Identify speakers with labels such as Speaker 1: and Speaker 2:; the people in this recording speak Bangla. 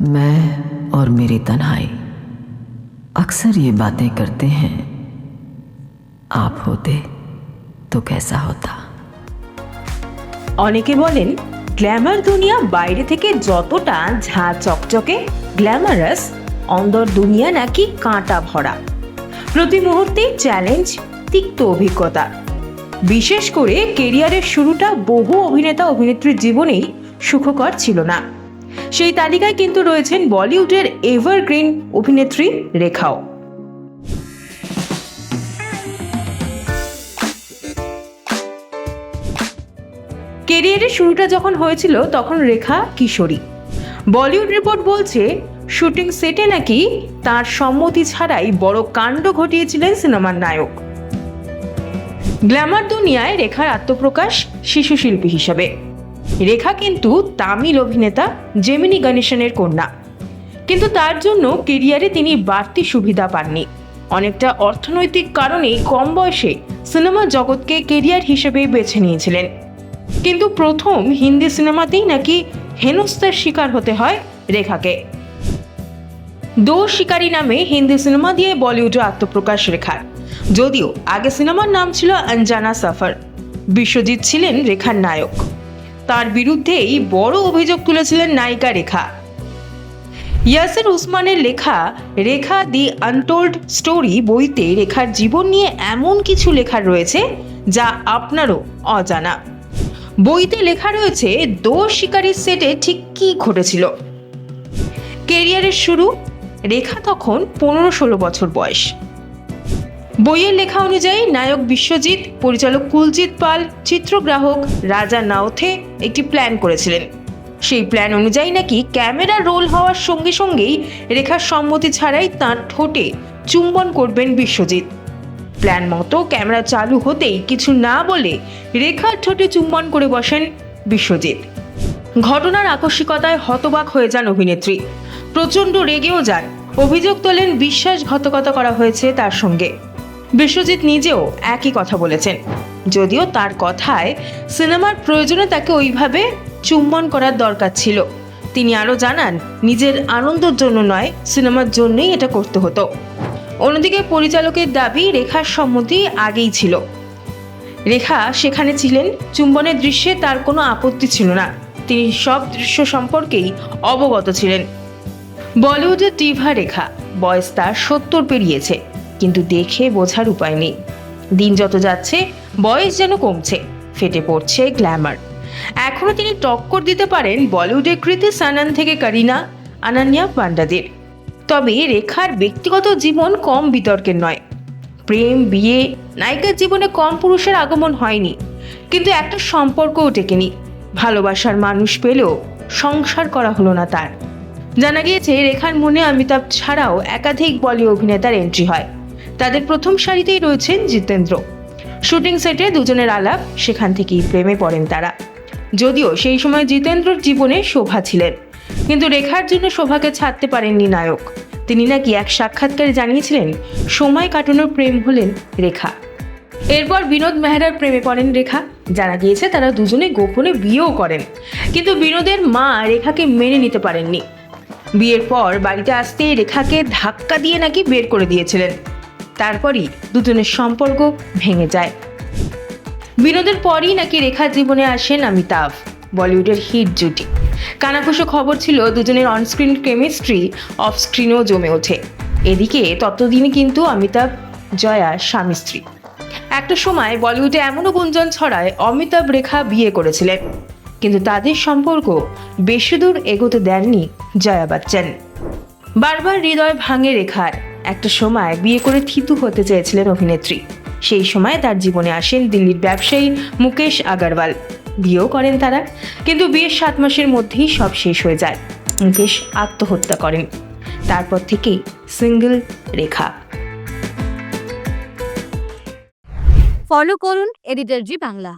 Speaker 1: मैं और मेरी तन्हाई अक्सर ये बातें करते हैं आप होते तो कैसा होता
Speaker 2: অনেকে বলেন গ্ল্যামার দুনিয়া বাইরে থেকে যতটা ঝা চকচকে গ্ল্যামারাস অন্দর দুনিয়া নাকি কাঁটা ভরা প্রতি মুহূর্তে চ্যালেঞ্জ তিক্ত অভিজ্ঞতা বিশেষ করে কেরিয়ারের শুরুটা বহু অভিনেতা অভিনেত্রীর জীবনেই সুখকর ছিল না সেই তালিকায় কিন্তু রয়েছেন বলিউডের এভারগ্রিন অভিনেত্রী রেখাও। কেরিয়ারের শুরুটা যখন হয়েছিল, তখন রেখা কিশোরী। বলিউড রিপোর্ট বলছে, শুটিং সেটে নাকি তার সম্মতি ছাড়াই বড় কাণ্ড ঘটিয়েছিলেন সিনেমার নায়ক। গ্ল্যামার দুনিয়ায় রেখার আত্মপ্রকাশ শিশু শিল্পী হিসেবে। রেখা কিন্তু তামিল অভিনেতা জেমিনি গণেশনের কন্যা। কিন্তু তার জন্য কেরিয়ারে তিনি বাড়তি সুবিধা পাননি। অনেকটা অর্থনৈতিক কারণেই কম বয়সে সিনেমা জগৎকে কেরিয়ার হিসেবে বেছে নিয়েছিলেন। কিন্তু প্রথম হিন্দি সিনেমাতেই নাকি হেনস্থার শিকার হতে হয় রেখাকে। দো শিকারী নামে হিন্দি সিনেমা দিয়ে বলিউডে আত্মপ্রকাশ রেখার। যদিও আগে সিনেমার নাম ছিল অঞ্জানা সফর। বিশ্বজিৎ ছিলেন রেখার নায়ক। তার বিরুদ্ধেই বড় অভিযোগ তুলেছিলেন নায়িকা রেখা। ইয়াসির উসমানের লেখা রেখা দি আনটোল্ড স্টোরি বইতে রেখার জীবন নিয়ে এমন কিছু লেখা রয়েছে যা আপনারও অজানা। বইতে লেখা রয়েছে দোষ শিকারীর সেটে ঠিক কী ঘটেছিল? কেরিয়ারের শুরু, রেখা তখন পনেরো ষোলো বছর বয়স। বইয়ের লেখা অনুযায়ী নায়ক বিশ্বজিৎ, পরিচালক কুলজিৎ পাল, চিত্রগ্রাহক রাজা নাওথে একটি প্ল্যান করেছিলেন। সেই প্ল্যান অনুযায়ী নাকি ক্যামেরা রোল হওয়ার সঙ্গে সঙ্গেই রেখার সম্মতি ছাড়াই তাঁর ঠোঁটে চুম্বন করবেন বিশ্বজিৎ। প্ল্যান মতো ক্যামেরা চালু হতেই কিছু না বলে রেখার ঠোঁটে চুম্বন করে বসেন বিশ্বজিৎ। ঘটনার আকস্মিকতায় হতবাক হয়ে যান অভিনেত্রী। প্রচণ্ড রেগেও যান। অভিযোগ তোলেন বিশ্বাসঘাতকতা করা হয়েছে তার সঙ্গে। বিশ্বজিৎ নিজেও একই কথা বলেছেন। যদিও তার কথায় সিনেমার প্রয়োজনে তাকে ওইভাবে চুম্বন করার দরকার ছিল। তিনি আরও জানান, নিজের আনন্দের জন্য নয়, সিনেমার জন্যই এটা করতে হতো। অন্যদিকে পরিচালকের দাবি রেখার সম্মতি আগেই ছিল। রেখা সেখানে ছিলেন, চুম্বনের দৃশ্যে তার কোনো আপত্তি ছিল না। তিনি সব দৃশ্য সম্পর্কেই অবগত ছিলেন। বলিউডের টিভা রেখা, বয়স তার সত্তর পেরিয়েছে। কিন্তু দেখে বোঝার উপায় নেই। দিন যত যাচ্ছে, বয়স যেন কমছে, ফেটে পড়ছে গ্ল্যামার। এখনও তিনি টক্কর দিতে পারেন বলিউডের কৃতি সানান থেকে করিনা, আনান্যা পান্ডাদের। তবে রেখার ব্যক্তিগত জীবন কম বিতর্কের নয়। প্রেম, বিয়ে, নায়িকার জীবনে কম পুরুষের আগমন হয়নি। কিন্তু একটা সম্পর্কও টেকেনি। ভালোবাসার মানুষ পেলেও সংসার করা হলো না তার। জানা গিয়েছে, রেখার মনে অমিতাভ ছাড়াও একাধিক বলি অভিনেতার এন্ট্রি হয়। তাদের প্রথম সারিতেই রয়েছেন জিতেন্দ্র। শুটিং সেটে দুজনের আলাপ, সেখান থেকেই প্রেমে পড়েন তারা। যদিও সেই সময় জিতেন্দ্রর জীবনে শোভা ছিলেন, কিন্তু রেখার জন্য শোভাকে ছাড়তে পারেননি নায়ক। তিনি নাকি এক সাক্ষাৎকারে জানিয়েছিলেন, সময় কাটানোর প্রেম হলেন রেখা। এরপর বিনোদ মেহরার প্রেমে পড়েন রেখা। জানা গিয়েছে তারা দুজনে গোপনে বিয়েও করেন, কিন্তু বিনোদের মা রেখাকে মেনে নিতে পারেননি। বিয়ের পর বাড়িতে আসতেই রেখাকে ধাক্কা দিয়ে নাকি বের করে দিয়েছিলেন। তারপরই দুজনের সম্পর্ক ভেঙে যায়। বিনোদের পরই নাকি রেখার জীবনে আসেন অমিতাভ, বলিউডের হিট জুটি। কানাঘুষো খবর ছিল দুজনের অনস্ক্রিন কেমিস্ট্রি অফ স্ক্রিনেও জমে ওঠে। এদিকে ততদিনে কিন্তু অমিতাভ, জয়া স্বামী স্ত্রী। একটা সময় বলিউডে এমনও গুঞ্জন ছড়ায়, অমিতাভ রেখা বিয়ে করেছিলেন। কিন্তু তাদের সম্পর্ক বেশি দূর এগোতে দেননি জয়া বচ্চন। বারবার হৃদয় ভাঙে রেখার। একটা সময় বিয়ে করে থিতু হতে চেয়েছিলেন অভিনেত্রী। সেই সময় তার জীবনে আসেন দিল্লির ব্যবসায়ী মুকেশ আগারওয়াল। বিয়েও করেন তারা, কিন্তু বিয়ের সাত মাসের মধ্যেই সব শেষ হয়ে যায়। মুকেশ আত্মহত্যা করেন। তারপর থেকেই সিঙ্গেল রেখা।
Speaker 3: ফলো করুন এডিটর জি বাংলা।